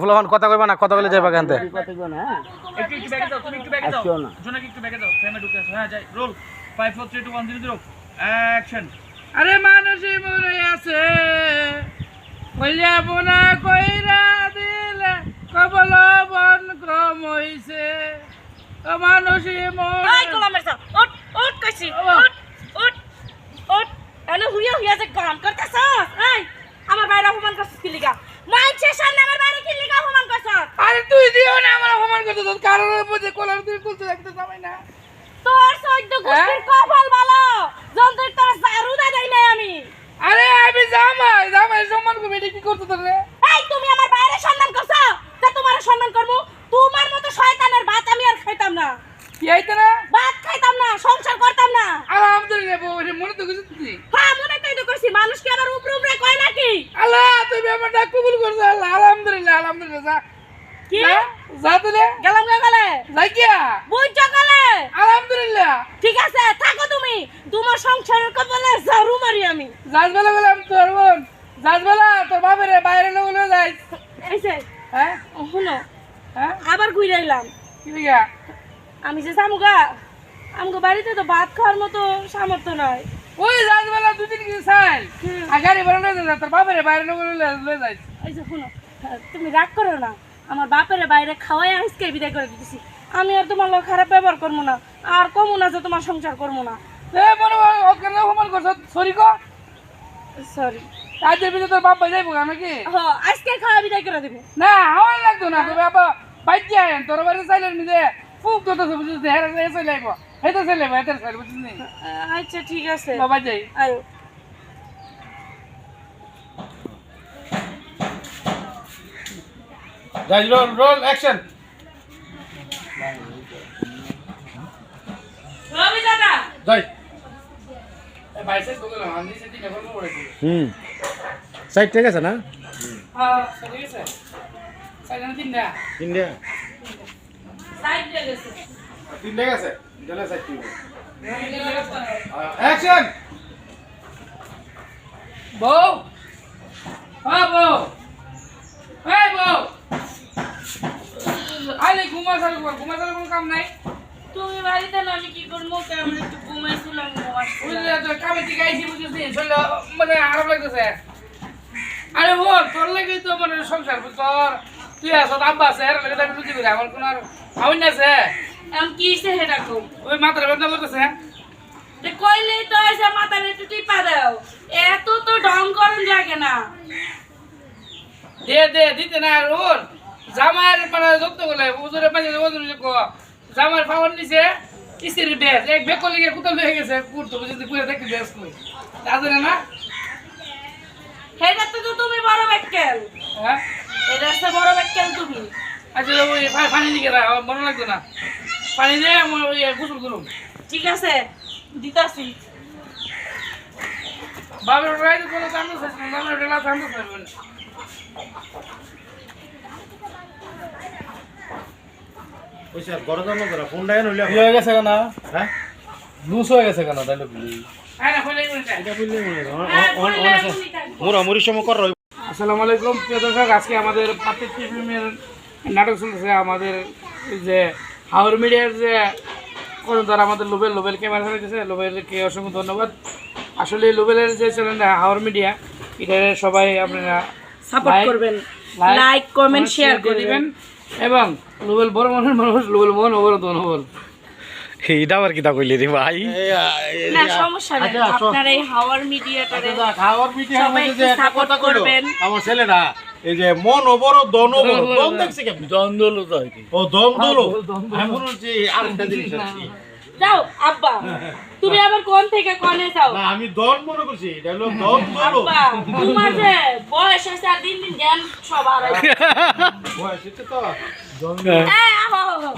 ফুলমান কথা কইবা না কথা বলে যাইবা কেন হ্যাঁ হ্যাঁ আরে মানুষই মনে আছে। কইলা বোনা কইরা দিলে কবল বন কম হইছে। ও মানুষই মনে এই গোলামের সাহ, উঠ, উঠ কইছি, উঠ, উঠ, উঠ। এনে হুইয়া হুইয়া যে গান করতেছস, এই, আমার বাইরে অপমান করছিস কি লিগা? মাইনষের সামনে আমার বাইরে কি লিগা অপমান করছস? আরে তুই দিও না কারোর মধ্যে কলার তুই তুলতে দেখতে যাবে না। তোর চৈদ্দ গোষ্ঠীর কপাল ভালো, যন্ত্রের তোর ঝাড়ু দেয় দেই নাই আমি। আরে আমি জামাই জামাই সম্মান করবি এটা কি করতে তোর এই, তুমি আমার বাইরে সম্মান করছ, তা তোমারও সম্মান করব। তোমার মতো শয়তানের ভাত আমি আর খাইতাম না। কি আইতে না? ভাত খাইতাম না সংসার করতাম না। আলহামদুলিল্লাহ বউ এটা মনে তো কিছু তুই হ্যাঁ মনে তাই তো করছি। মানুষ কি আমার উপরে উপরে কয় নাকি? আল্লাহ তুমি আমার ডাক কবুল করছ আল্লাহ আলহামদুলিল্লাহ আলহামদুলিল্লাহ কি? যা, তুলে গেলাম গেলে যাই গিয়া। বুঝছ গেলে আলহামদুলিল্লাহ। ঠিক আছে থাকো তুমি। তোমার সংসারের কপালে ঝাড়ু মারি আমি। যাস বেলা বললাম তোর বোন। যাস বেলা তোর বাপের বাইরে লোক যাই। এই যে হ্যাঁ? শুনো হ্যাঁ? আবার ঘুরে এলাম কি আমি যে সামুগা আমগো বাড়িতে তো ভাত খাওয়ার মতো সামর্থ্য নয় ওই যাস বেলা দুই কিছু চাই ভাড়া লয়ে তোর বাপের বাইরে লোক লয়ে যাই। এই শুনো তুমি রাগ করো না। আমার বাপের বাইরে খাওয়াই আজকে বিদায় করে দিতেছি। আমি আর তোমার লোক খারাপ ব্যবহার করব না। আর কমু না যে তোমার সংসার করব না। এ ওকে অপমান করছ? সরি কো। সরি। আজের ভিতরে তোর বাপ যাইবো নাকি? হ আজকে খাওয়া বিদায় করে দেবো। না আমার লাগতো না। তবে আবার বাইক আয়েন। তোর বাড়ি চাইলেন নিজে ফুক তো তো বুঝছিস চলে বুঝছিস আচ্ছা ঠিক আছে। বাবা যাই। আয়ো। যাই রোল রোল অ্যাকশন রবি দাদা। যাই ভাই সাইজ বলে না আমি সেটি নেবার পড়ে হুম। সাইড ঠিক আছে না? হ্যাঁ ঠিক আছে। দিন না ইন্ডিয়া সাইড দিয়ে গেছে। তিন ঠিক আছে দিলে সাইড ঠিক অ্যাকশন বউ। হ্যাঁ বউ। হ্যাঁ বউ। আরে ঘুমা চালু কর ঘুমা চালু কোনো কাম নাই। তুমি বাড়িতে না আমি কি করব? কেমন একটু ঘুমাইছিলাম বুঝলি তো কামে ঠিক আইছি বুঝছিস নি মানে খারাপ লাগতেছে। আরে বল তোর লাগে তো মানে সংসার তোর। তুই আস আব্বা আছে এর লাগে আমি বুঝি করি আমার কোনো আর আউন আছে। এখন কি সে হেটা কম ওই মাথাটা বেদনা করতেছে তে কইলেই তো এসে মাথার একটু টিপা দাও। এত তো ঢং করুন লাগে না। দে দে দিতে না আর ওর। জামার মানে যত বলে উজুরে পাশে ওজন কো জামার পাওয়ার নিচে কিসের বেশ এক বেক করলে গিয়ে কোথাও হয়ে গেছে কুর্তো যদি পুরো দেখতে বেশ কই। তাদের না? হেটা তো তো তুমি বড় ব্যাক্কেল হ্যাঁ? এটা হচ্ছে বড় ব্যাক্কেল তুমি? আচ্ছা ওই পানি দিকে মনে লাগতো না। পানি দিয়ে আমার ওই গোসল করুন ঠিক আছে দিতাছি। বাবার রাইতে কোনো কান্দ চাইছে না? বাবার রেলা কান্দ চাইবে আসসালামু আলাইকুম প্রিয় দর্শক আজকে আমাদের নাটক চলতেছে আমাদের যে হাওর মিডিয়ার যে কর্ণধার আমাদের লোবেল লোবেল ক্যামেরা চালাইতেছে লোবেলকে অসংখ্য ধন্যবাদ। আসলে লোবেলের যে চ্যানেলটা হাওর মিডিয়া এটা সবাই আপনারা সাপোর্ট করবেন। লাইক কমেন্ট শেয়ার করে দিবেন। এবং লোবেল বড় মনের মানুষ লোবেল মন ওবর দন ওবর এইটা আবার কিতা কইলি রে ভাই? না সমস্যা নাই। আচ্ছা। আপনার এই হাওয়ার মিডিয়াটারে খাওয়ার পিঠে যে একটু support করবেন। আমার ছেলেরা এই যে মন ওবর দন ওবর দন দেখছে কেমন? দলো তো ও দন দলো আমি মনে হচ্ছে আরেকটা জিনিস আছে। যাও আব্বা। তুমি আবার কোন থেকে কোনে যাও? না আমি দন মনে করছি এটা হলো দন আব্বা তোমার যে বয়স হয়েছে আর দিন দিন জ্ঞান সব হারাই বয়স তো তো এই আহো, আহো।